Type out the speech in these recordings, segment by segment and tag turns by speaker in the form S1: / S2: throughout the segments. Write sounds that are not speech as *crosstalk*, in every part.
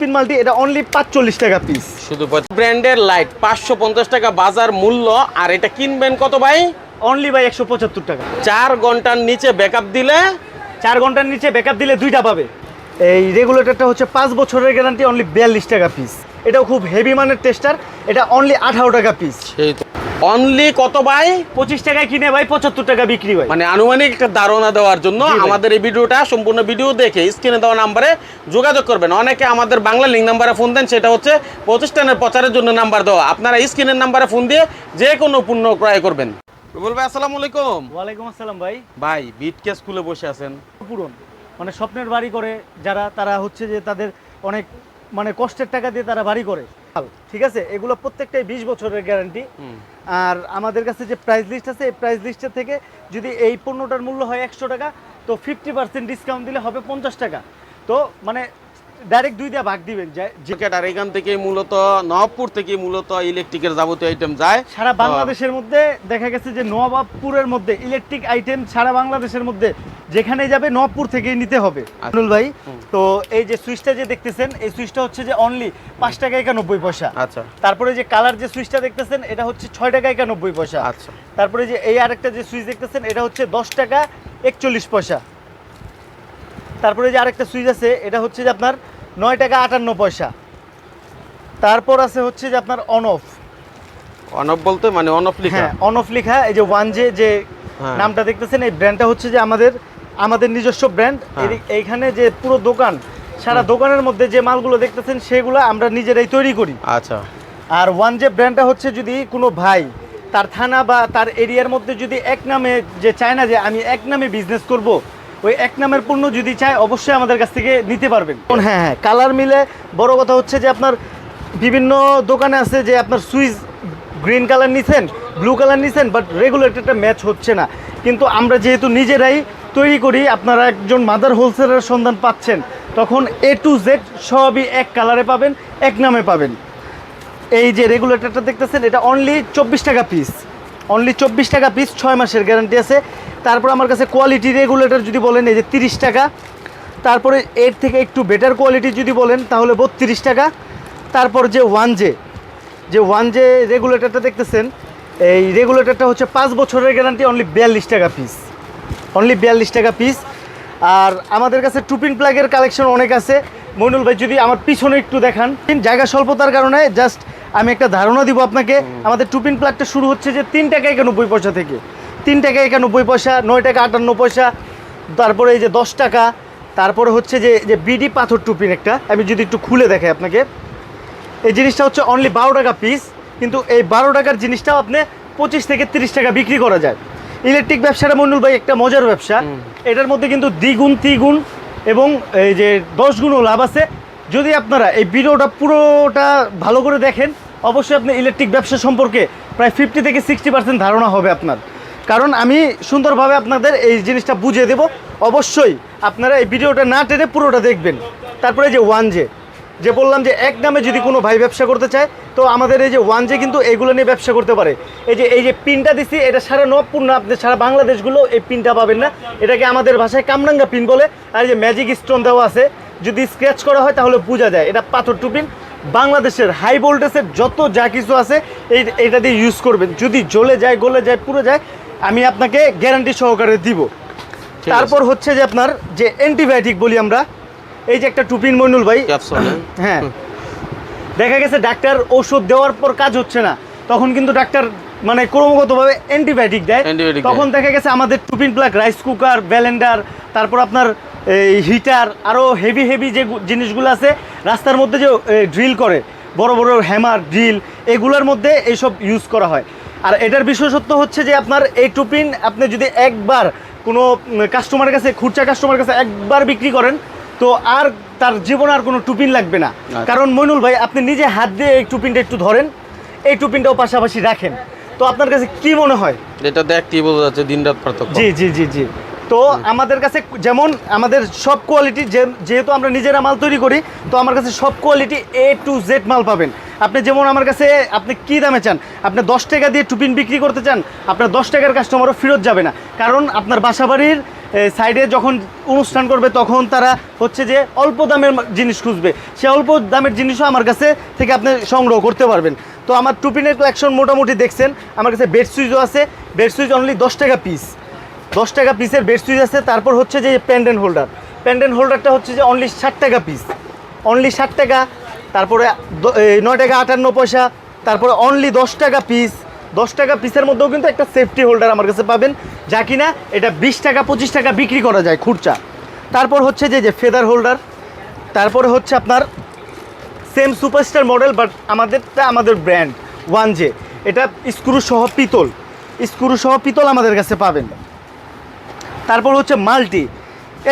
S1: Pin multi এটা only পাঁচচল্লিশ টাকা পিস
S2: শুধু ব্র্যান্ডের লাইট পাঁচশো পঞ্চাশ টাকা বাজার মূল্য আর এটা কিনবেন কত ভাই?
S1: অনলি বাই একশো পঁচাত্তর টাকা।
S2: চার ঘণ্টার নিচে ব্যাকআপ দিলে?
S1: চার ঘণ্টার নিচে ব্যাকআপ দিলে দুইটা পাবে। এই রেগুলেটরটা হচ্ছে পাঁচ বছরের গ্যারান্টি অনলি বিয়াল্লিশ টাকা পিস এটাও খুব হেভি মানের টেস্টার এটা অনলি আঠারো টাকা পিস
S2: সেই তো। অনলি কত ভাই?
S1: পঁচিশ টাকায় কিনে ভাই পঁচাত্তর টাকা বিক্রি হয়।
S2: মানে আনুমানিক একটা ধারণা দেওয়ার জন্য আমাদের এই ভিডিওটা সম্পূর্ণ ভিডিও দেখে স্ক্রিনে দেওয়া নাম্বারে যোগাযোগ করবেন। অনেকে আমাদের বাংলা লিঙ্ক নাম্বারে ফোন দেন সেটা হচ্ছে প্রতিষ্ঠানের প্রচারের জন্য নাম্বার দেওয়া। আপনারা স্ক্রিনের নাম্বারে ফোন দিয়ে যে কোনো পণ্য ক্রয় করবেন। রুবুল ভাই আসসালামু আলাইকুম।
S1: ওয়ালাইকুম আসসালাম ভাই।
S2: ভাই বিটকে স্কুলে বসে আছেন।
S1: পূরণ মানে স্বপ্নের বাড়ি করে যারা তারা হচ্ছে যে তাদের অনেক মানে কষ্টের টাকা দিয়ে তারা বাড়ি করে। ঠিক আছে? এগুলো প্রত্যেকটাই বিশ বছরের গ্যারান্টি আর আমাদের কাছে যে প্রাইস লিস্ট আছে এই প্রাইস লিস্টের থেকে যদি এই পণ্যটার মূল্য হয় একশো টাকা তো ফিফটি পার্সেন্ট ডিসকাউন্ট দিলে হবে পঞ্চাশ টাকা। তো মানে ডাইরেক্ট দুই দিয়ে ভাগ দিবেন
S2: জিকেট আর এখান থেকে মূলত নবপুর থেকে মূলত ইলেকট্রিকের যাবতীয় আইটেম যায়।
S1: সারা বাংলাদেশের মধ্যে দেখা গেছে যে নবাবপুরের মধ্যে ইলেকট্রিক আইটেম সারা বাংলাদেশের মধ্যে যেখানে যাবে নবাবপুর থেকেই নিতে হবে। আনুল ভাই তো এই যে সুইচটা যে দেখতেছেন এই সুইচটা হচ্ছে যে অনলি পাঁচ টাকা একানব্বই পয়সা।
S2: আচ্ছা।
S1: তারপরে যে কালার যে সুইচটা দেখতেছেন এটা হচ্ছে ছয় টাকা একানব্বই পয়সা।
S2: আচ্ছা।
S1: তারপরে যে এই আরেকটা যে সুইচ দেখতেছেন এটা হচ্ছে দশ টাকা একচল্লিশ পয়সা। তারপরে যে আরেকটা সুইচ আছে এটা হচ্ছে যে আপনার নয় টাকা আটান্ন পয়সা। তারপর আছে হচ্ছে যে আপনার অন অফ
S2: অনফ বলতে মানে অনফ লিখা?
S1: হ্যাঁ অন অফ লেখা এই যে ওয়ান জে যে
S2: হ্যাঁ।
S1: নামটা দেখতেছেন এই ব্র্যান্ডটা হচ্ছে যে আমাদের আমাদের নিজস্ব ব্র্যান্ড। এইখানে যে পুরো দোকান সারা দোকানের মধ্যে যে মালগুলো দেখতেছেন সেগুলো আমরা নিজেরাই তৈরি করি।
S2: আচ্ছা।
S1: আর ওয়ান জে ব্র্যান্ডটা হচ্ছে যদি কোনো ভাই তার থানা বা তার এরিয়ার মধ্যে যদি এক নামে যে চায় না যে আমি এক নামে বিজনেস করব ওই এক নামের পণ্য যদি চায়, অবশ্যই আমাদের কাছ থেকে নিতে পারবেন। হ্যাঁ হ্যাঁ কালার মিলে, বড় কথা হচ্ছে যে আপনার বিভিন্ন দোকানে আছে যে আপনার সুইচ গ্রিন কালার নিছেন, ব্লু কালার নিছেন বাট রেগুলেটরটা ম্যাচ হচ্ছে না। কিন্তু আমরা যেহেতু নিজেরাই তৈরি করি, আপনারা একজন মাদার হোলসেলের সন্ধান পাচ্ছেন, তখন এ টু জেড সবই এক কালারে পাবেন, এক নামে পাবেন। এই যে রেগুলেটরটা দেখতেছেন, এটা অনলি চব্বিশ টাকা পিস অনলি চব্বিশ টাকা পিস ছয় মাসের গ্যারান্টি আছে। তারপর আমার কাছে কোয়ালিটি রেগুলেটর যদি বলেন, এই যে তিরিশ টাকা। তারপরে এর থেকে একটু বেটার কোয়ালিটি যদি বলেন, তাহলে বত্রিশ টাকা। তারপর যে ওয়ান জে যে ওয়ান জে রেগুলেটরটা দেখতেছেন, এই রেগুলেটরটা হচ্ছে পাঁচ বছরের গ্যারান্টি অনলি বিয়াল্লিশ টাকা পিস অনলি বিয়াল্লিশ টাকা পিস আর আমাদের কাছে টুপিন প্লাগের কালেকশন অনেক আছে। মইনুল ভাই, যদি আমার পিছনে একটু দেখান। জায়গা স্বল্পতার কারণে জাস্ট আমি একটা ধারণা দিব আপনাকে আমাদের টুপিন প্লাগটা শুরু হচ্ছে যে তিন টাকা একানব্বই পয়সা থেকে। তিন টাকা একানব্বই পয়সা নয় টাকা আটান্ন পয়সা তারপরে এই যে দশ টাকা তারপরে হচ্ছে যে যে বিডি পাথর টুপিন একটা আমি যদি একটু খুলে দেখাই আপনাকে। এই জিনিসটা হচ্ছে অনলি বারো টাকা পিস কিন্তু এই বারো টাকার জিনিসটাও আপনি পঁচিশ থেকে তিরিশ টাকা বিক্রি করা যায়। ইলেকট্রিক ব্যবসাটা মন্ডল ভাই একটা মজার ব্যবসা। এটার মধ্যে কিন্তু দ্বিগুণ তিগুণ এবং এই যে দশ গুণও লাভ আছে। যদি আপনারা এই ভিডিওটা পুরোটা ভালো করে দেখেন, অবশ্যই আপনি ইলেকট্রিক ব্যবসা সম্পর্কে প্রায় ফিফটি থেকে সিক্সটি পার্সেন্ট ধারণা হবে আপনার। কারণ আমি সুন্দরভাবে আপনাদের এই জিনিসটা বুঝিয়ে দেব। অবশ্যই আপনারা এই ভিডিওটা না টেনে পুরোটা দেখবেন। তারপরে যে ওয়ান জে, যে বললাম যে এক নামে যদি কোনো ভাই ব্যবসা করতে চায়, তো আমাদের এই যে ওয়ান জে কিন্তু এগুলো নিয়ে ব্যবসা করতে পারে। এই যে এই যে পিনটা দিছি, এটা সারা নবপূর্ণ, আপনি সারা বাংলাদেশগুলো এই পিনটা পাবেন না। এটাকে আমাদের ভাষায় কামরাঙ্গা পিন বলে, আর এই যে ম্যাজিক স্টোন দেওয়া আছে যদি স্ক্র্যাচ করা হয় তাহলে বোঝা যায় এটা পাথর টুপিন বাংলাদেশের হাই ভোল্টেজের যত যা কিছু আছে এই এটা দিয়ে ইউজ করবেন। যদি জ্বলে যায় গলে যায় পুরো যায় আমি আপনাকে গ্যারান্টি সহকারে দিব। তারপর হচ্ছে যে আপনার যে অ্যান্টিবায়োটিক বলি আমরা এই যে একটা টুপিন মইনুল ভাই হ্যাঁ। দেখা গেছে ডাক্তার ওষুধ দেওয়ার পর কাজ হচ্ছে না। তখন কিন্তু ডাক্তার মানে ক্রমাগতভাবে অ্যান্টিবায়োটিক দেয়। তখন দেখা গেছে আমাদের two pin plug rice cooker blender তারপর আপনার এই হিটার আরও হেভি হেভি যে জিনিসগুলো আছে রাস্তার মধ্যে যে ড্রিল করে বড় বড় হ্যামার ড্রিল এগুলোর মধ্যে এইসব ইউজ করা হয়। আর এটার বিশেষত্ব হচ্ছে যে আপনার এই টুপিন আপনি যদি একবার কোনো কাস্টমারের কাছে খুচরা কাস্টমারের কাছে একবার বিক্রি করেন তো আর তার জীবনে আর কোনো টুপিন লাগবে না।
S2: আচ্ছা।
S1: কারণ মইনুল ভাই আপনি নিজে হাত দিয়ে এই টুপিনটা একটু ধরেন এই টুপিনটাও পাশাপাশি রাখেন। তো আপনার কাছে কি মনে হয়?
S2: এটা দেখ কি বোঝা যাচ্ছে দিন রাত পার্থক্য।
S1: জি জি জি জি। তো আমাদের কাছে যেমন আমাদের সব কোয়ালিটি যেহেতু আমরা নিজেরা মাল তৈরি করি, তো আমার কাছে সব কোয়ালিটি এ টু জেড মাল পাবেন। আপনি যেমন আমার কাছে, আপনি কি দামে চান? আপনি দশ টাকা দিয়ে টুপিন বিক্রি করতে চান, আপনার দশ টাকার কাস্টমারও ফেরত যাবে না। কারণ আপনার বাসাবাড়ির সাইডে যখন অনুষ্ঠান করবে, তখন তারা হচ্ছে যে অল্প দামের জিনিস খুঁজবে। সে অল্প দামের জিনিসও আমার কাছে থেকে আপনি সংগ্রহ করতে পারবেন। তো আমার টুপিনের কালেকশন মোটামুটি দেখছেন, আমার কাছে বেড সুইচও আছে। বেড সুইচ অনলি দশ টাকা পিস দশ টাকা পিসের বেড সুইচ আছে, তারপর হচ্ছে যে প্যান্ডেন্ট হোল্ডার প্যান্ডেন্ট হোল্ডারটা হচ্ছে যে অনলি ষাট টাকা পিস অনলি ষাট টাকা, তারপরে নয় টাকা আটান্ন পয়সা, তারপরে অনলি দশ টাকা পিস দশ টাকা পিসের মধ্যেও কিন্তু একটা সেফটি হোল্ডার আমার কাছে পাবেন, যা কিনা এটা বিশ টাকা, পঁচিশ টাকা বিক্রি করা যায় খুরচা। তারপর হচ্ছে যে যে ফেদার হোল্ডার তারপরে হচ্ছে আপনার সেম সুপারস্টার মডেল বাট আমাদেরটা আমাদের ব্র্যান্ড ওয়ান জে এটা স্ক্রু সহ পিতল। স্ক্রু সহ পিতল আমাদের কাছে পাবেন। তারপর হচ্ছে মাল্টি।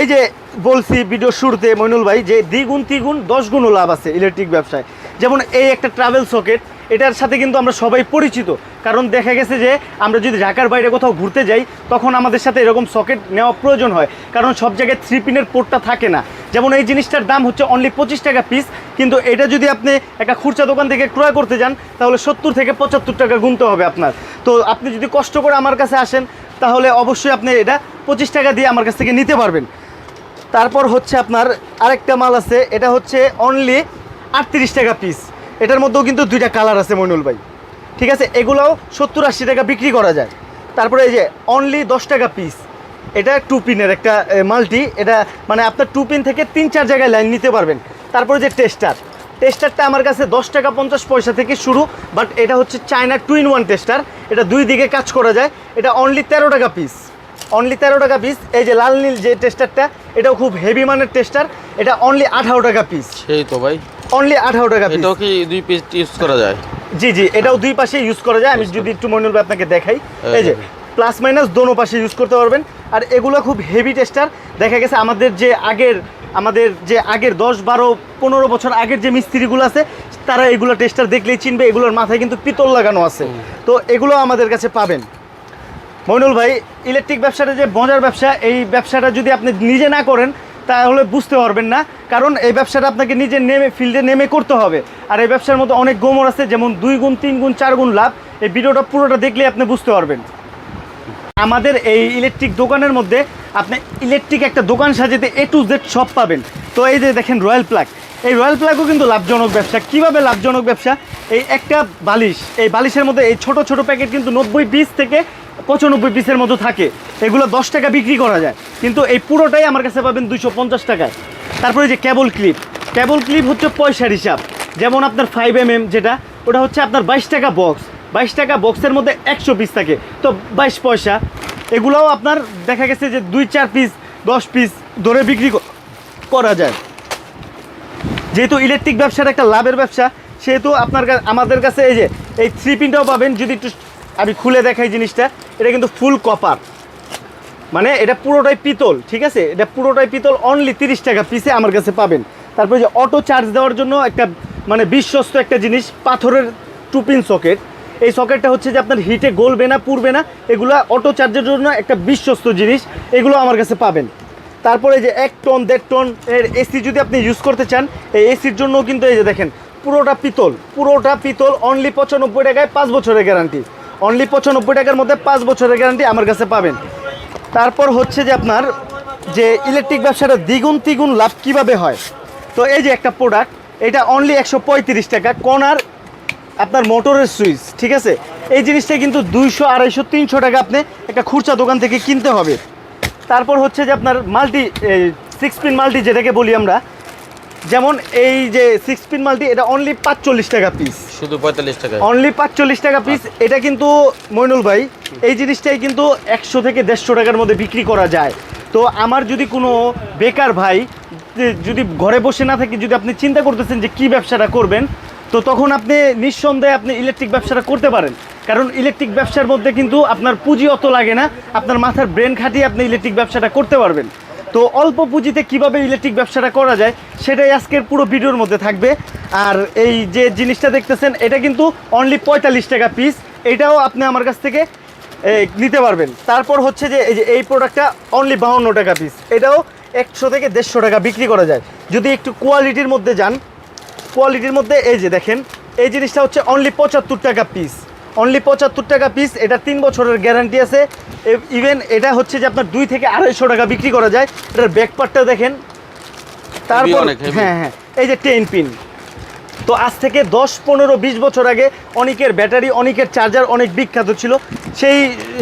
S1: এই যে বলছি ভিডিও শুরুতে মইনুল ভাই, যে দ্বিগুণ তিগুণ দশ গুণও লাভ আছে ইলেকট্রিক ব্যবসায়। যেমন এই একটা ট্রাভেল সকেট এটার সাথে কিন্তু আমরা সবাই পরিচিত। কারণ দেখা গেছে যে আমরা যদি ঢাকার বাইরে কোথাও ঘুরতে যাই, তখন আমাদের সাথে এরকম সকেট নেওয়া প্রয়োজন হয়। কারণ সব জায়গায় থ্রি পিনের পোর্টটা থাকে না। যেমন এই জিনিসটার দাম হচ্ছে অনলি পঁচিশ টাকা পিস কিন্তু এটা যদি আপনি একটা খুচরা দোকান থেকে ক্রয় করতে যান, তাহলে সত্তর থেকে পঁচাত্তর টাকা গুনতে হবে আপনার। তো আপনি যদি কষ্ট করে আমার কাছে আসেন, তাহলে অবশ্যই আপনি এটা পঁচিশ টাকা দিয়ে আমার কাছ থেকে নিতে পারবেন। তারপর হচ্ছে আপনার আরেকটা মাল আছে, এটা হচ্ছে অনলি আটত্রিশ টাকা পিস এটার মধ্যেও কিন্তু দুইটা কালার আছে মইনুল ভাই। ঠিক আছে এগুলোও সত্তর আশি টাকা বিক্রি করা যায়। তারপরে এই যে অনলি দশ টাকা পিস এটা টু পিনের একটা মাল্টি এটা মানে আপনার টু পিন থেকে তিন চার জায়গায় লাইন নিতে পারবেন। তারপরে যে টেস্টার টেস্টারটা আমার কাছে দশ টাকা পঞ্চাশ পয়সা থেকে শুরু বাট এটা হচ্ছে China two in one tester এটা দুই দিকে কাজ করা যায়। এটা অনলি তেরো টাকা পিস অনলি তেরো টাকা পিস এই যে লাল নীল যে টেস্টারটা এটাও খুব হেভি মানের টেস্টার এটা অনলি আঠারো টাকা পিস
S2: সেই তো ভাই।
S1: অনলি আঠারো টাকা পিস
S2: এটাও কি দুই পিস ইউজ করা যায়?
S1: জি জি এটাও দুই পাশে ইউজ করা যায়। আমি যদি একটু ভাই আপনাকে দেখাই। এই যে। প্লাস মাইনাস দোনো পাশে ইউজ করতে পারবেন। আর এগুলো খুব হেভি টেস্টার দেখা গেছে আমাদের যে আগের আমাদের যে আগের দশ বারো পনেরো বছর আগের যে মিস্ত্রিগুলো আছে তারা এগুলো টেস্টার দেখলেই চিনবে এগুলোর মাথায় কিন্তু পিতল লাগানো আছে। তো এগুলো আমাদের কাছে পাবেন। মইনুল ভাই ইলেকট্রিক ব্যবসাটা যে মজার ব্যবসা এই ব্যবসাটা যদি আপনি নিজে না করেন তাহলে বুঝতে পারবেন না। কারণ এই ব্যবসাটা আপনাকে নিজে নেমে, ফিল্ডে নেমে করতে হবে। আর এই ব্যবসার মধ্যে অনেক গোমর আছে, যেমন দুই গুণ, তিন গুণ, চার গুণ লাভ। এই ভিডিওটা পুরোটা দেখলে আপনি বুঝতে পারবেন। আমাদের এই ইলেকট্রিক দোকানের মধ্যে আপনি ইলেকট্রিক একটা দোকান সাজাতে এ টু জেড সব পাবেন। তো এই যে দেখেন রয়্যাল প্লাগ। এই রয়্যাল প্লাগও কিন্তু লাভজনক ব্যবসা। কীভাবে লাভজনক ব্যবসা? এই একটা বালিশ। এই বালিশের মধ্যে এই ছোট ছোট প্যাকেট কিন্তু নব্বই পিস থেকে পঁচানব্বই পিসের মতো থাকে। এগুলো দশ টাকা বিক্রি করা যায়। কিন্তু এই পুরোটাই আমার কাছে পাবেন দুইশো পঞ্চাশ টাকায়। তারপরে যে কেবল ক্লিপ কেবল ক্লিপ হচ্ছে পয়সার হিসাব। যেমন আপনার ফাইভ এম এম যেটা, ওটা হচ্ছে আপনার বাইশ টাকা বক্স বাইশ টাকা বক্সের মধ্যে একশো পিস থাকে। তো বাইশ পয়সা। এগুলোও আপনার দেখা গেছে যে দুই চার পিস দশ পিস ধরে বিক্রি করা যায়। যেহেতু ইলেকট্রিক ব্যবসাটা একটা লাভের ব্যবসা, সেহেতু আপনার আমাদের কাছে এই যে, এই থ্রি পিনটাও পাবেন। যদি একটু আমি খুলে দেখাই জিনিসটা, এটা কিন্তু ফুল কপার মানে এটা পুরোটাই পিতল, ঠিক আছে? এটা পুরোটাই পিতল অনলি তিরিশ টাকা পিসে আমার কাছে পাবেন। তারপরে যে অটো চার্জ দেওয়ার জন্য একটা মানে বিশ্বস্ত একটা জিনিস, পাথরের টুপিন সকেট এই সকেটটা হচ্ছে যে আপনার হিটে গলবে না, পুড়বে না, এগুলো অটো চার্জের জন্য একটা বিশ্বস্ত জিনিস, এগুলো আমার কাছে পাবেন। তারপরে যে এক টন দেড় টন এর এসি যদি আপনি ইউজ করতে চান, এই এসির জন্য কিন্তু এই যে দেখেন, পুরোটা পিতল পুরোটা পিতল অনলি পঁচানব্বই টাকায় পাঁচ বছরের গ্যারান্টি অনলি পঁচানব্বই টাকার মধ্যে পাঁচ বছরের গ্যারান্টি আমার কাছে পাবেন। তারপর হচ্ছে যে আপনার যে ইলেকট্রিক ব্যবসাটা দ্বিগুণ তিগুণ লাভ কীভাবে হয়? তো এই যে একটা প্রোডাক্ট এটা অনলি একশো পঁয়ত্রিশ টাকা কনার আপনার মোটরের সুইচ, ঠিক আছে? এই জিনিসটা কিন্তু দুইশো, আড়াইশো, তিনশো টাকা আপনি একটা খুচরা দোকান থেকে কিনতে হবে। তারপর হচ্ছে যে আপনার মাল্টি সিক্স পিন মাল্টি যেটাকে বলি আমরা যেমন এই যে সিক্স পিন মালটি এটা অনলি পাঁচচল্লিশ টাকা পিস
S2: শুধু পঁয়তাল্লিশ টাকা।
S1: অনলি পাঁচচল্লিশ টাকা পিস এটা কিন্তু মইনুল ভাই এই জিনিসটাই কিন্তু একশো থেকে দেড়শো টাকার মধ্যে বিক্রি করা যায়। তো আমার যদি কোনো বেকার ভাই যদি ঘরে বসে না থাকে যদি আপনি চিন্তা করতেছেন যে কি ব্যবসাটা করবেন তো তখন আপনি নিঃসন্দেহে আপনি ইলেকট্রিক ব্যবসাটা করতে পারেন। কারণ ইলেকট্রিক ব্যবসার মধ্যে কিন্তু আপনার পুঁজি অত লাগে না আপনার মাথার ব্রেন খাটিয়ে আপনি ইলেকট্রিক ব্যবসাটা করতে পারবেন। তো অল্প পুঁজিতে কীভাবে ইলেকট্রিক ব্যবসাটা করা যায়, সেটাই আজকের পুরো ভিডিওর মধ্যে থাকবে। আর এই যে জিনিসটা দেখতেছেন, এটা কিন্তু অনলি পঁয়তাল্লিশ টাকা পিস এটাও আপনি আমার কাছ থেকে নিতে পারবেন। তারপর হচ্ছে যে এই যে এই প্রোডাক্টটা অনলি বাহান্ন টাকা পিস এটাও একশো থেকে দেড়শো টাকা বিক্রি করা যায়। যদি একটু কোয়ালিটির মধ্যে যান কোয়ালিটির মধ্যে এই যে দেখেন, এই জিনিসটা হচ্ছে অনলি পঁচাত্তর টাকা পিস অনলি পঁচাত্তর টাকা পিস এটা তিন বছরের গ্যারান্টি আছে। ইভেন এটা হচ্ছে যে আপনার দুই থেকে আড়াইশো টাকা বিক্রি করা যায়। এটার ব্যাকপার্টটা দেখেন। তারপর হ্যাঁ হ্যাঁ। এই যে টেন পিন তো আজ থেকে দশ পনেরো বিশ বছর আগে অনেকের ব্যাটারি অনেকের চার্জার অনেক বিখ্যাত ছিল। সেই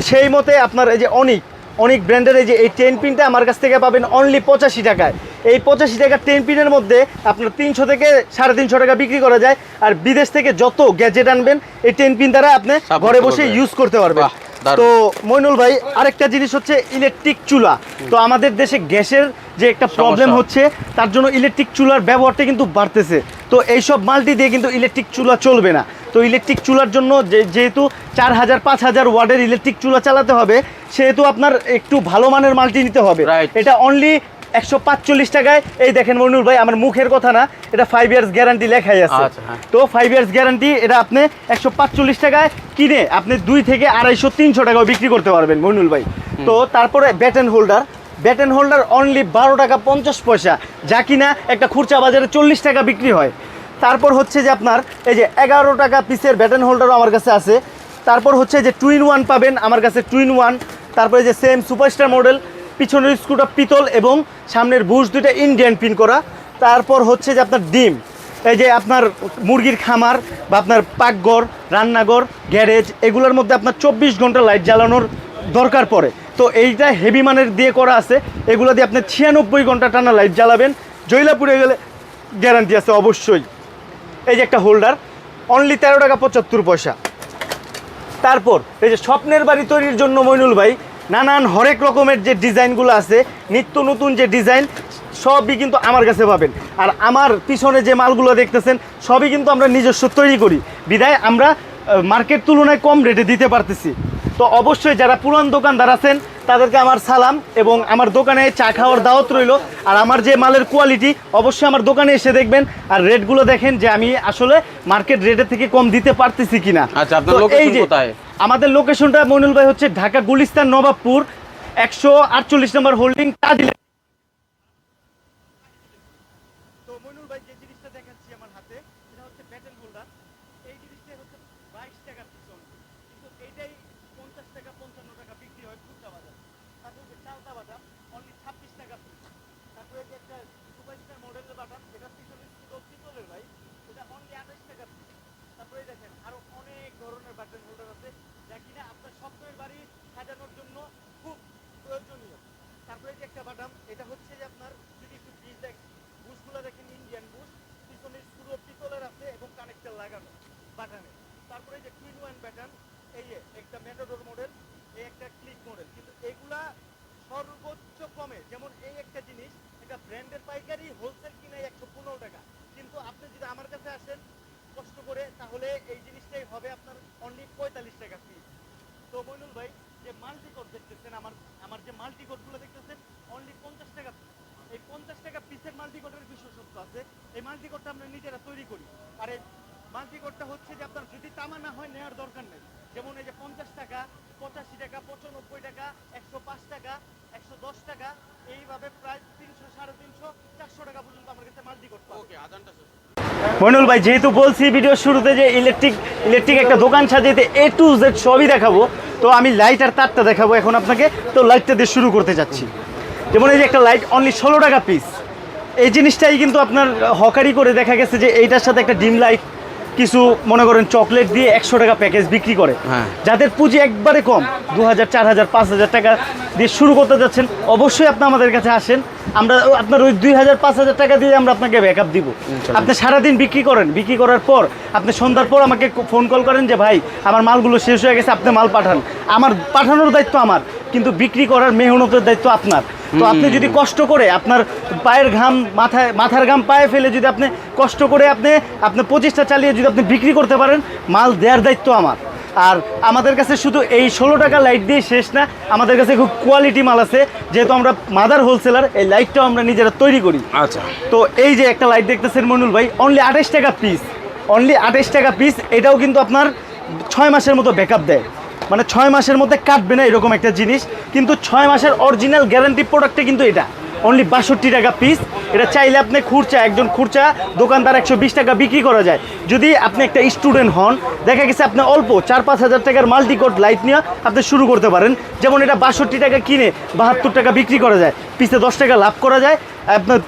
S1: সেই মতে আপনার এই যে অনেক অনেক ব্র্যান্ডের এই যে এই টেন পিনটা আমার কাছ থেকে পাবেন অনলি পঁচাশি টাকায়। এই পঁচাশি টাকার টেন পিনের মধ্যে আপনার তিনশো থেকে সাড়ে তিনশো টাকা বিক্রি করা যায়। আর বিদেশ থেকে যত গ্যাজেট আনবেন এই টেন পিন দ্বারা আপনি ঘরে বসে ইউজ করতে পারবেন। তো মইনুল ভাই আরেকটা জিনিস হচ্ছে ইলেকট্রিক চুলা। তো আমাদের দেশে গ্যাসের যে একটা প্রবলেম হচ্ছে তার জন্য ইলেকট্রিক চুলার ব্যবহারটা কিন্তু বাড়তেছে। তো এইসব মাল্টি দিয়ে কিন্তু ইলেকট্রিক চুলা চলবে না। তো ইলেকট্রিক চুলার জন্য যে- যেহেতু চার হাজার পাঁচ হাজার ওয়ার্ডের ইলেকট্রিক চুলা চালাতে হবে সেহেতু আপনার একটু ভালো মানের মাল্টি নিতে হবে। এটা অনলি একশো পাঁচচল্লিশ টাকায়। এই দেখেন মইনুল ভাই আমার মুখের কথা না এটা ফাইভ ইয়ার্স গ্যারান্টি লেখাই আছে।
S2: আচ্ছা, হ্যাঁ।
S1: তো ফাইভ ইয়ার্স গ্যারান্টি এটা আপনি একশো পাঁচচল্লিশ টাকায় কিনে আপনি দুই থেকে আড়াইশো তিনশো টাকাও বিক্রি করতে পারবেন মইনুল ভাই। তো তারপরে batten holder batten holder only বারো টাকা পঞ্চাশ পয়সা যা কিনা একটা খুরচা বাজারে চল্লিশ টাকা বিক্রি হয়। তারপর হচ্ছে যে আপনার এই যে এগারো টাকা পিসের ব্যাটেন হোল্ডারও আমার কাছে আছে। তারপর হচ্ছে যে টুইন ওয়ান পাবেন আমার কাছে টুইন ওয়ান তারপরে যে সেম সুপারস্টার মডেল পিছনের স্ক্রুটা পিতল এবং সামনের বুশ দুইটা ইন্ডিয়ান পিন করা। তারপর হচ্ছে যে আপনার ডিম, এই যে আপনার মুরগির খামার বা আপনার পাকঘর, রান্নাঘর, গ্যারেজ, এগুলোর মধ্যে আপনার চব্বিশ ঘণ্টা লাইট জ্বালানোর দরকার পড়ে। তো এইটা হেভি মানের দিয়ে করা আছে। এগুলো দিয়ে আপনি ছিয়ানব্বই ঘণ্টা টানা লাইট জ্বালাবেন। জৈলাপুরে গেলে গ্যারান্টি আছে অবশ্যই। এই যে একটা হোল্ডার অনলি তেরো টাকা পঁচাত্তর পয়সা। তারপর, এই যে স্বপ্নের বাড়ি তৈরির জন্য মইনুল ভাই নানান হরেক রকমের যে ডিজাইনগুলো আছে নিত্য নতুন যে ডিজাইন সবই কিন্তু আমার কাছে পাবেন। আর আমার পিছনে যে মালগুলো দেখতেছেন সবই কিন্তু আমরা নিজস্ব তৈরি করি। বিদায় আমরা মার্কেট তুলনায় কম রেটে দিতে পারতেছি। তো অবশ্যই যারা পুরান দোকানদার আছেন তাদেরকে আমার সালাম এবং আমার দোকানে চা খাওয়ার দাওয়াত রইল। আর আমার যে মালের কোয়ালিটি অবশ্যই আমার দোকানে এসে দেখবেন আর রেটগুলো দেখেন যে আমি আসলে মার্কেট রেটের থেকে কম দিতে পারতেছি কিনা।
S2: আচ্ছা,
S1: এই যে? আমাদের লোকেশনটা মইনুল ভাই হচ্ছে ঢাকা গুলিস্তান নবাবপুর একশো আটচল্লিশ নম্বর হোল্ডিং কাজিলে তো মইনুল ভাই যে জিনিসটা দেখাচ্ছি আমার হাতে এটা হচ্ছে ব্যাটেন হোল্ডার এই জিনিসটা হচ্ছে বাইশ টাকা পিছন কিন্তু এইটাই পঞ্চাশ টাকা পঞ্চান্ন টাকা বিক্রি হয় খুচরা বাজার তারপরে যে চালতা বাদাম অনলি ছাব্বিশ টাকা পিস তারপরে যে একটা সুপারস্টার মডেলের বাদাম যেটা পিছনে ছিল পিতলের ভাই এটা অনলি আঠাশ টাকা পিস তারপরে দেখেন আরও অনেক ধরনের বাটন হোল্ডার আছে যা কিনা আপনার স্বপ্নের বাড়ি সাজানোর জন্য খুব প্রয়োজনীয়। তারপরে যে একটা বাদাম, এটা হচ্ছে যে আপনার, যদি একটু বীজ দেখ বুশগুলো দেখেন ইন্ডিয়ান বুশ পিছনে পুরো পিতলের আছে এবং কানেক্টার লাগানো বাটানে। তারপরে যে টুইন ওয়ান ব্যাটান এই একটা মেটাডোর মডেল এই একটা ক্লিক মডেল কিন্তু এগুলা সর্বোচ্চ কমে যেমন এই একটা জিনিস একটা ব্র্যান্ডের পাইকারি হোলসেল কিনে একশো পনেরো টাকা। কিন্তু আপনি যদি আমার কাছে আসেন কষ্ট করে, তাহলে এই জিনিসটাই হবে আপনার অনলি পঁয়তাল্লিশ টাকা পিস তো মইনুল ভাই, যে মাল্টিকট দেখতেছেন, আমার আমার যে মাল্টিকটগুলো দেখতেছেন অনলি পঞ্চাশ টাকা। এই পঞ্চাশ টাকা পিসের মাল্টিকটের বিশেষত্ব আছে। এই মাল্টিকটটা আমরা নিজেরা তৈরি করি। আর এই মাল্টিকটটা হচ্ছে যে আপনার যদি তামা না হয় নেওয়ার দরকার নেই। যেমন এই যে পঞ্চাশ টাকা, পঁচাশি টাকা, পঁচানব্বই টাকা, একশো পাঁচ টাকা, একশো দশ টাকা, এইভাবে প্রায় তিনশো, সাড়ে তিনশো, চারশো টাকা পর্যন্ত আমার কাছে মাল্টিকট
S2: ওকে আজানটা শেষ।
S1: মইনুল ভাই, যেহেতু বলছি ভিডিও শুরুতে যে ইলেকট্রিক ইলেকট্রিক একটা দোকান সাজিয়েতে এ টু জেড সবই দেখাবো। তো আমি লাইট আর তারটা দেখাবো এখন আপনাকে। তো লাইটটা দিয়ে শুরু করতে যাচ্ছি। যেমন এই যে একটা লাইট অনলি ষোলো টাকা পিস এই জিনিসটাই কিন্তু আপনার হকারি করে দেখা গেছে যে এইটার সাথে একটা ডিম লাইট কিছু মনে করেন চকলেট দিয়ে একশো টাকা প্যাকেজ বিক্রি করে।
S2: হ্যাঁ।
S1: যাদের পুঁজি একবারে কম দু হাজার চার হাজার পাঁচ হাজার টাকা দিয়ে শুরু করতে যাচ্ছেন অবশ্যই আপনি আমাদের কাছে আসেন। আমরা আপনার ওই দুই হাজার পাঁচ হাজার টাকা দিয়ে আমরা আপনাকে ব্যাকআপ দিব। আপনি সারাদিন বিক্রি করেন বিক্রি করার পর আপনি সন্ধ্যার পর আমাকে ফোন কল করেন যে ভাই আমার মালগুলো শেষ হয়ে গেছে আপনি মাল পাঠান। আমার পাঠানোর দায়িত্ব আমার কিন্তু বিক্রি করার মেহনতের দায়িত্ব আপনার। তো আপনি যদি কষ্ট করে আপনার পায়ের ঘাম মাথায় মাথার ঘাম পায়ে ফেলে যদি আপনি কষ্ট করে আপনি আপনার পঁচিশটা চালিয়ে যদি আপনি বিক্রি করতে পারেন মাল দেওয়ার দায়িত্ব আমার। আর আমাদের কাছে শুধু এই ষোলো টাকা লাইট দিয়ে শেষ না আমাদের কাছে খুব কোয়ালিটি মাল আছে। যেহেতু আমরা মাদার হোলসেলার এই লাইটটাও আমরা নিজেরা তৈরি করি।
S2: আচ্ছা।
S1: তো এই যে একটা লাইট দেখতেছেন মনুল ভাই অনলি আঠাশ টাকা পিস অনলি আঠাশ টাকা পিস এটাও কিন্তু আপনার ছয় মাসের মতো ব্যাকআপ দেয়। মানে ছয় মাসের মধ্যে কাটবে না এরকম একটা জিনিস, কিন্তু ছয় মাসের অরিজিনাল গ্যারান্টি প্রোডাক্টটা কিন্তু এটা। অনলি বাষট্টি টাকা পিস এটা চাইলে আপনি খুরচা, একজন খুরচা, দোকানদার একশো বিশ টাকা বিক্রি করা যায়। যদি আপনি একটা স্টুডেন্ট হন, দেখা গেছে আপনি অল্প চার পাঁচ হাজার টাকার মাল্টিকোট লাইট নিয়ে আপনি শুরু করতে পারেন। যেমন এটা বাষট্টি টাকা কিনে বাহাত্তর টাকা বিক্রি করা যায়। পিসে দশ টাকা লাভ করা যায়। আপনার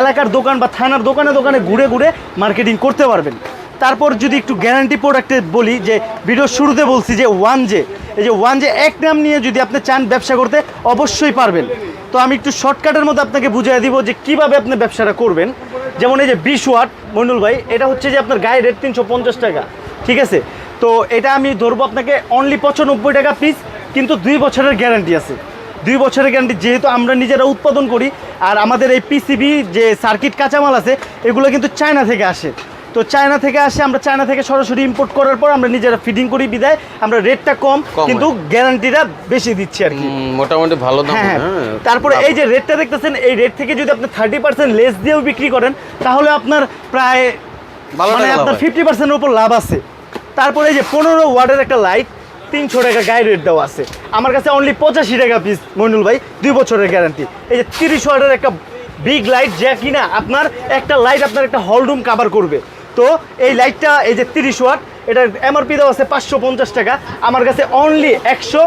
S1: এলাকার দোকান বা থানার দোকানে দোকানে ঘুরে ঘুরে মার্কেটিং করতে পারবেন। তারপর যদি একটু গ্যারান্টি প্রোডাক্টে বলি যে ভিডিওর শুরুতে বলছি যে ওয়ান জে এই যে ওয়ান জে এক নাম নিয়ে যদি আপনি চান ব্যবসা করতে, অবশ্যই পারবেন। তো আমি একটু শর্টকাটের মধ্যে আপনাকে বুঝিয়ে দিব যে কীভাবে আপনি ব্যবসাটা করবেন। যেমন এই যে বিশ ওয়াট মইনুল ভাই, এটা হচ্ছে যে আপনার গায়ে রেট তিনশো পঞ্চাশ টাকা, ঠিক আছে? তো এটা আমি ধরবো আপনাকে অনলি পঁচানব্বই টাকা পিস কিন্তু দুই বছরের গ্যারান্টি আছে। দুই বছরের গ্যারান্টি যেহেতু আমরা নিজেরা উৎপাদন করি, আর আমাদের এই পিসিবি যে সার্কিট কাঁচামাল আছে, এগুলো কিন্তু চায়না থেকে আসে। তো চায়না থেকে আসে আমরা চায়না থেকে সরাসরি ইম্পোর্ট করার পর আমরা নিজেরা ফিডিং করি বিদায়। আমরা রেটটা কম কিন্তু গ্যারান্টিটা বেশি দিচ্ছি আর কি।
S2: মোটামুটি ভালো দাম
S1: হ্যাঁ
S2: হ্যাঁ।
S1: হ্যাঁ। তারপরে এই যে রেটটা দেখতেছেন এই রেট থেকে যদি আপনি থার্টি পার্সেন্ট লেস দিয়েও বিক্রি করেন তাহলে আপনার প্রায় মানে আপনার ফিফটি পার্সেন্টের উপর লাভ আছে। তারপরে এই যে পনেরো ওয়ার্ডের একটা লাইট তিনশো টাকা গায়ে রেট দেওয়া আছে। আমার কাছে অনলি পঁচাশি টাকা পিস মইনুল ভাই দুই বছরের গ্যারান্টি এই যে তিরিশ ওয়ার্ডের একটা বিগ লাইট যা কিনা আপনার একটা লাইট আপনার একটা হল রুম কাভার করবে। তো এই লাইটটা এই যে তিরিশ ওয়াট এটার এমআরপি দেওয়া আছে পাঁচশো পঞ্চাশ টাকা। আমার কাছে অনলি একশো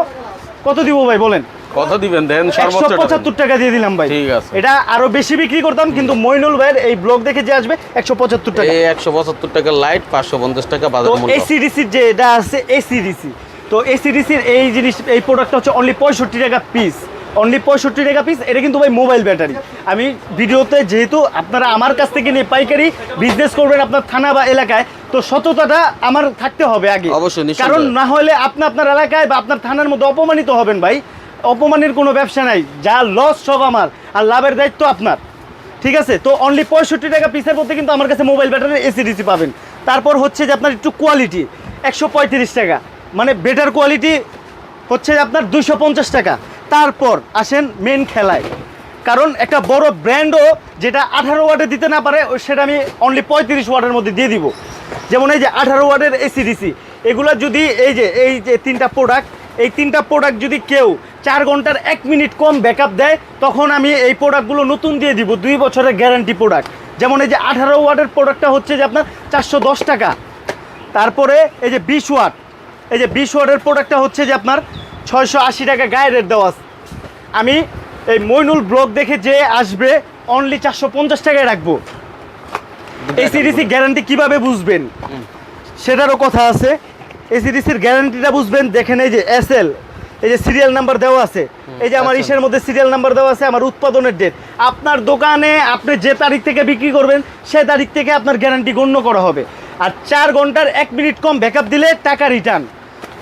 S1: কত দিব ভাই বলেন?
S2: কত দিবেন? দেন সর্বোচ্চ টাকা।
S1: পঁচাত্তর টাকা দিয়ে দিলাম ভাই।
S2: ঠিক আছে।
S1: এটা আরও বেশি বিক্রি করতাম কিন্তু মইনুল ভাইয়ের এই ব্লগ দেখে যে আসবে একশো পঁচাত্তর টাকা।
S2: এই একশো পঁচাত্তর টাকা লাইট পাঁচশো পঞ্চাশ টাকা বাজার মূল্য।
S1: এসিডিসির যে এটা আছে এসিডিসি তো এসিডিসির এই জিনিস এই প্রোডাক্টটা হচ্ছে অনলি পঁয়ষট্টি টাকা পিস অনলি পঁয়ষট্টি টাকা পিস এটা কিন্তু ভাই মোবাইল ব্যাটারি আমি ভিডিওতে যেহেতু আপনারা আমার কাছ থেকে নিয়ে পাইকারি বিজনেস করবেন আপনার থানা বা এলাকায় তো সততাটা আমার থাকতে হবে আগে।
S2: অবশ্যই,
S1: কারণ না হলে আপনি আপনার এলাকায় বা আপনার থানার মধ্যে অপমানিত হবেন ভাই। অপমানের কোনো ব্যবসা নাই। যা লস সব আমার আর লাভের দায়িত্ব আপনার। ঠিক আছে? তো অনলি পঁয়ষট্টি টাকা পিসের মধ্যে কিন্তু আমার কাছে মোবাইল ব্যাটারি এসিডিসি পাবেন। তারপর হচ্ছে যে আপনার একটু কোয়ালিটি একশো পঁয়ত্রিশ টাকা। মানে বেটার কোয়ালিটি হচ্ছে আপনার দুশো পঞ্চাশ টাকা। তারপর আসেন মেন খেলায়। কারণ একটা বড় ব্র্যান্ডও যেটা আঠারো ওয়াটে দিতে না পারে সেটা আমি অনলি পঁয়ত্রিশ ওয়াটের মধ্যে দিয়ে দিব। যেমন এই যে আঠারো ওয়াটের এসিডিসি এগুলো যদি এই যে এই যে তিনটা প্রোডাক্ট এই তিনটা প্রোডাক্ট যদি কেউ চার ঘণ্টার এক মিনিট কম ব্যাকআপ দেয়, তখন আমি এই প্রোডাক্টগুলো নতুন দিয়ে দিব, দুই বছরের গ্যারান্টি প্রোডাক্ট যেমন এই যে আঠারো ওয়াটের প্রোডাক্টটা হচ্ছে যে আপনার চারশো দশ টাকা। তারপরে এই যে বিশ ওয়াট এই যে বিশ ওয়াটের প্রোডাক্টটা হচ্ছে যে আপনার ছয়শো আশি টাকা গায়ে রেট দেওয়া আছে। আমি এই মইনুল ব্লক দেখে যে আসবে অনলি চারশো পঞ্চাশ টাকায় রাখব। এই সিরিসি গ্যারান্টি কীভাবে বুঝবেন? সেটারও কথা আছে। এসিডিসির গ্যারান্টিটা বুঝবেন। দেখেন এই যে এস এল এই যে সিরিয়াল নাম্বার দেওয়া আছে। এই যে আমার
S2: আচ্ছা।
S1: ইসের মধ্যে সিরিয়াল নাম্বার দেওয়া আছে আমার উৎপাদনের ডেট আপনার দোকানে আপনি যে তারিখ থেকে বিক্রি করবেন সে তারিখ থেকে আপনার গ্যারান্টি গণ্য করা হবে। আর চার ঘণ্টার এক মিনিট কম ব্যাকআপ দিলে টাকা রিটার্ন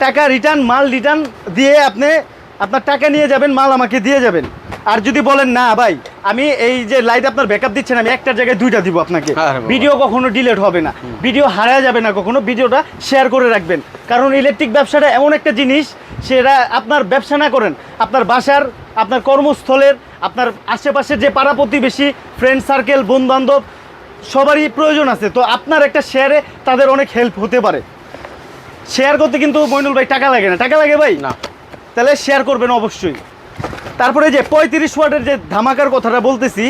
S1: টাকা রিটার্ন মাল রিটার্ন দিয়ে আপনি আপনার টাকা নিয়ে যাবেন মাল আমাকে দিয়ে যাবেন। আর যদি বলেন না ভাই আমি এই যে লাইট আপনার ব্যাকআপ দিচ্ছেন আমি একটার জায়গায় দুইটা দিব আপনাকে। ভিডিও কখনো ডিলেট হবে না। ভিডিও হারায় যাবে না কখনো ভিডিওটা শেয়ার করে রাখবেন। কারণ ইলেকট্রিক ব্যবসাটা এমন একটা জিনিস সেটা আপনার ব্যবসা না করেন আপনার বাসার আপনার কর্মস্থলের আপনার আশেপাশের যে পাড়া প্রতিবেশী ফ্রেন্ড সার্কেল বন্ধু বান্ধব সবারই প্রয়োজন আছে। তো আপনার একটা শেয়ারে তাদের অনেক হেল্প হতে পারে। শেয়ার করতে কিন্তু মইনুল ভাই টাকা লাগে না। টাকা লাগে ভাই?
S2: না।
S1: তাহলে শেয়ার করবেন অবশ্যই। তারপরে যে পঁয়ত্রিশ ওয়াটের যে ধামাকার কথাটা বলতেছি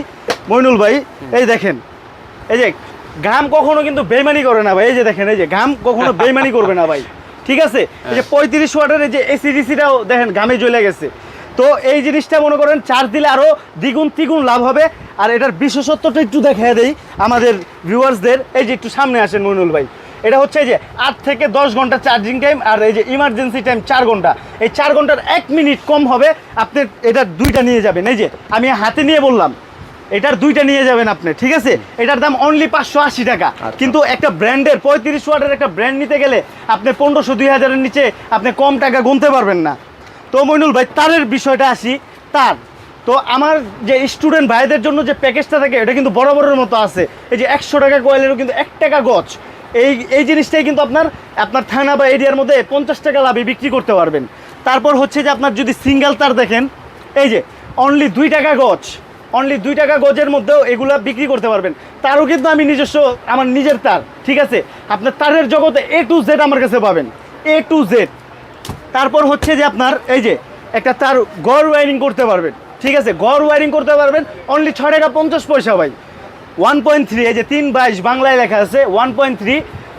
S1: মইনুল ভাই এই দেখেন এই যে ঘাম কখনো কিন্তু বেইমানি করে না ভাই এই যে দেখেন এই যে ঘাম কখনো বেইমানি করবে না ভাই। *laughs* ঠিক আছে? এই যে পঁয়ত্রিশ ওয়াটের এই যে এসিডিসিটাও দেখেন ঘামে জ্বলে গেছে। তো এই জিনিসটা মনে করেন চার্জ দিলে আরও দ্বিগুণ তিগুণ লাভ হবে। আর এটার বিশেষত্বটা একটু দেখা দেই আমাদের ভিউয়ার্সদের এই যে একটু সামনে আসেন মইনুল ভাই। এটা হচ্ছে এই যে আট থেকে দশ ঘণ্টা চার্জিং টাইম আর এই যে ইমার্জেন্সি টাইম চার ঘণ্টা। এই চার ঘণ্টার এক মিনিট কম হবে আপনি এটার দুইটা নিয়ে যাবেন। এই যে আমি হাতে নিয়ে বললাম এটার দুইটা নিয়ে যাবেন আপনি ঠিক আছে? এটার দাম অনলি পাঁচশো আশি টাকা। কিন্তু একটা ব্র্যান্ডের পঁয়ত্রিশ ওয়াটের একটা ব্র্যান্ড নিতে গেলে আপনি পনেরোশো দুই হাজারের নিচে আপনি কম টাকা গুনতে পারবেন না। তো মইনুল ভাই তারের বিষয়টা আসি তার। তো আমার যে স্টুডেন্ট ভাইদের জন্য যে প্যাকেজটা থাকে এটা কিন্তু বড় বরাবরের মতো আছে। এই যে একশো টাকা কয়েলেরও কিন্তু এক টাকা গছ এই এই জিনিসটাই কিন্তু আপনার আপনার থানা বা এরিয়ার মধ্যে পঞ্চাশ টাকা লাভে বিক্রি করতে পারবেন। তারপর হচ্ছে যে আপনার যদি সিঙ্গেল তার দেখেন, এই যে অনলি দুই টাকা গজ অনলি দুই টাকা গজের মধ্যেও এগুলা বিক্রি করতে পারবেন। তারও কিন্তু আমি নিজস্ব, আমার নিজের তার, ঠিক আছে? আপনার তারের জগতে এ টু জেড আমার কাছে পাবেন। এ টু জেড তারপর হচ্ছে যে আপনার, এই যে, একটা তার গড় ওয়ারিং করতে পারবেন, ঠিক আছে? গড় ওয়ারিং করতে পারবেন অনলি ছয় টাকা পঞ্চাশ পয়সা ভাই। ওয়ান পয়েন্ট থ্রি এই যে তিন বাইশ বাংলায় লেখা আছে one point three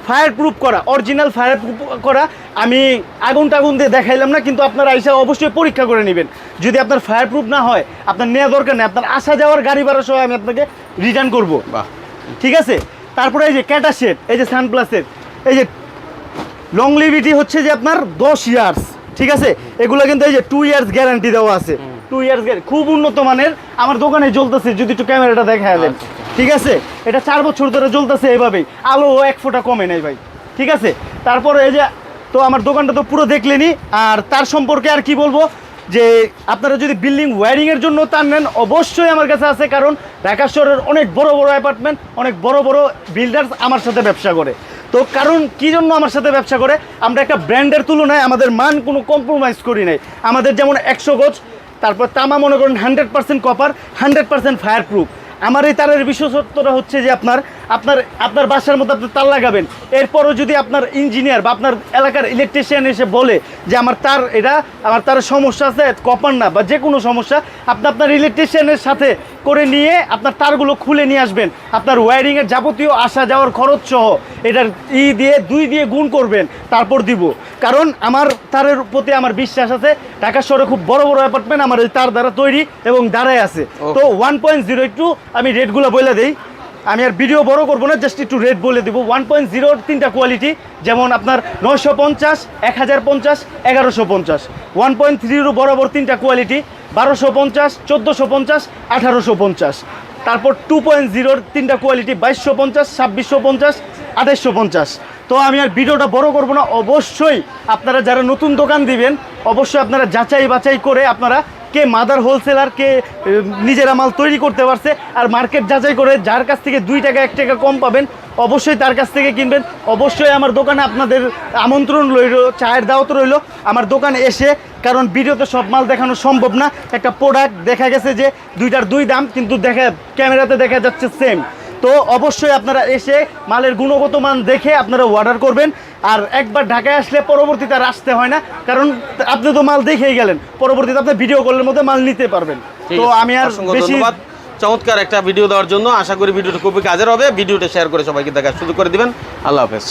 S1: fireproof করা অরিজিনাল ফায়ার প্রুফ করা। আমি আগুন টাগুন দিয়ে দেখাইলাম না কিন্তু আপনারা এসে অবশ্যই পরীক্ষা করে নেবেন। যদি আপনার ফায়ার প্রুফ না হয় আপনার নেওয়া দরকার নেই আপনার আসা যাওয়ার গাড়ি ভাড়া সহ আমি আপনাকে রিটার্ন করব। ঠিক আছে? তারপরে এই যে ক্যাটা শেড এই যে সানপ্লাসের এই যে লং লংলিভিটি হচ্ছে যে আপনার দশ ইয়ার্স ঠিক আছে? এগুলো কিন্তু এই যে টু ইয়ার্স গ্যারান্টি দেওয়া আছে। টু ইয়ার্স খুব উন্নত মানের আমার দোকানে জ্বলতেছে যদি একটু ক্যামেরাটা দেখায় দেন।
S2: আচ্ছা,
S1: ঠিক আছে? এটা চার বছর ধরে জ্বলতেছে এইভাবেই। আলো এক ফোঁটা কমে নেই ভাই। ঠিক আছে? তারপরে এই যে, তো আমার দোকানটা তো পুরো দেখলেনি আর তার সম্পর্কে আর কি বলব? যে, আপনারা যদি বিল্ডিং ওয়্যারিংয়ের জন্য তার নেন, অবশ্যই আমার কাছে আছে। কারণ ঢাকা শহরের অনেক বড় বড় অ্যাপার্টমেন্ট অনেক বড় বড় বিল্ডার্স আমার সাথে ব্যবসা করে। তো কারণ কি জন্য আমার সাথে ব্যবসা করে? আমরা একটা ব্র্যান্ডের তুলনায় আমাদের মান কোনো কম্প্রোমাইজ করি নাই। আমাদের যেমন একশো গজ, তারপর তামা মনে করেন hundred percent copper hundred percent fireproof আমার এই তারের বিশেষত্বটা হচ্ছে যে আপনার আপনার আপনার বাসার মধ্যে আপনি তার লাগাবেন। এরপরও যদি আপনার ইঞ্জিনিয়ার বা আপনার এলাকার ইলেকট্রিশিয়ান এসে বলে যে আমার তার এটা আমার তার সমস্যা আছে কপার না বা যে কোনো সমস্যা আপনি আপনার ইলেকট্রিশিয়ানের সাথে করে নিয়ে আপনার তারগুলো খুলে নিয়ে আসবেন। আপনার ওয়্যারিংয়ের যাবতীয় আসা যাওয়ার খরচ সহ এটার ই দিয়ে দুই দিয়ে গুণ করবেন তারপর দিব। কারণ আমার তারের প্রতি আমার বিশ্বাস আছে ঢাকা শহরে খুব বড় বড় অ্যাপার্টমেন্ট আমার এই তার দ্বারা তৈরি এবং দাঁড়ায় আছে। তো ওয়ান পয়েন্ট জিরো একটু আমি রেটগুলো বলে দিই। আমি আর ভিডিও বড় করব না জাস্ট একটু রেট বলে দেবো। ওয়ান পয়েন্ট জিরোর তিনটা কোয়ালিটি যেমন আপনার নয়শো পঞ্চাশ, এক হাজার পঞ্চাশ, এগারোশো পঞ্চাশ। ওয়ান পয়েন্ট থ্রিরও বরাবর তিনটা কোয়ালিটি বারোশো পঞ্চাশ, চোদ্দোশো পঞ্চাশ, আঠারোশো পঞ্চাশ। তারপর টু পয়েন্ট জিরোর তিনটা কোয়ালিটি বাইশশো পঞ্চাশ, ছাব্বিশশো পঞ্চাশ আঠাইশশো পঞ্চাশ। তো আমি আর ভিডিওটা বড় করব না, অবশ্যই আপনারা যারা নতুন দোকান দিবেন, অবশ্যই আপনারা যাচাই বাছাই করে আপনারা কে মাদার হোলসেলার কে নিজেরা মাল তৈরি করতে পারছে। আর মার্কেট যাচাই করে যার কাছ থেকে দুই টাকা, এক টাকা কম পাবেন, অবশ্যই তার কাছ থেকে কিনবেন। অবশ্যই আমার দোকানে আপনাদের আমন্ত্রণ রইল, চায়ের দাওয়াত রইল। আমার দোকানে এসে, কারণ ভিডিওতে সব মাল দেখানো সম্ভব না, একটা প্রোডাক্ট দেখা গেছে যে দুইটার দুই দাম, কিন্তু দেখা, ক্যামেরাতে দেখা যাচ্ছে সেম তো অবশ্যই আপনারা এসে মালের গুণগত মান দেখে আপনারা অর্ডার করবেন। আর একবার ঢাকায় আসলে পরবর্তীতে আর আসতে হয় না কারণ আপনি তো মাল দেখেই গেলেন পরবর্তীতে আপনি ভিডিও কলের মধ্যে মাল নিতে পারবেন। তো আমি আর বেশি
S2: চমৎকার একটা ভিডিও দেওয়ার জন্য। আশা করি ভিডিওটা খুবই কাজের হবে। ভিডিওটা শেয়ার করে সবাইকে দেখা শুরু করে দিবেন। আল্লাহ হাফেজ।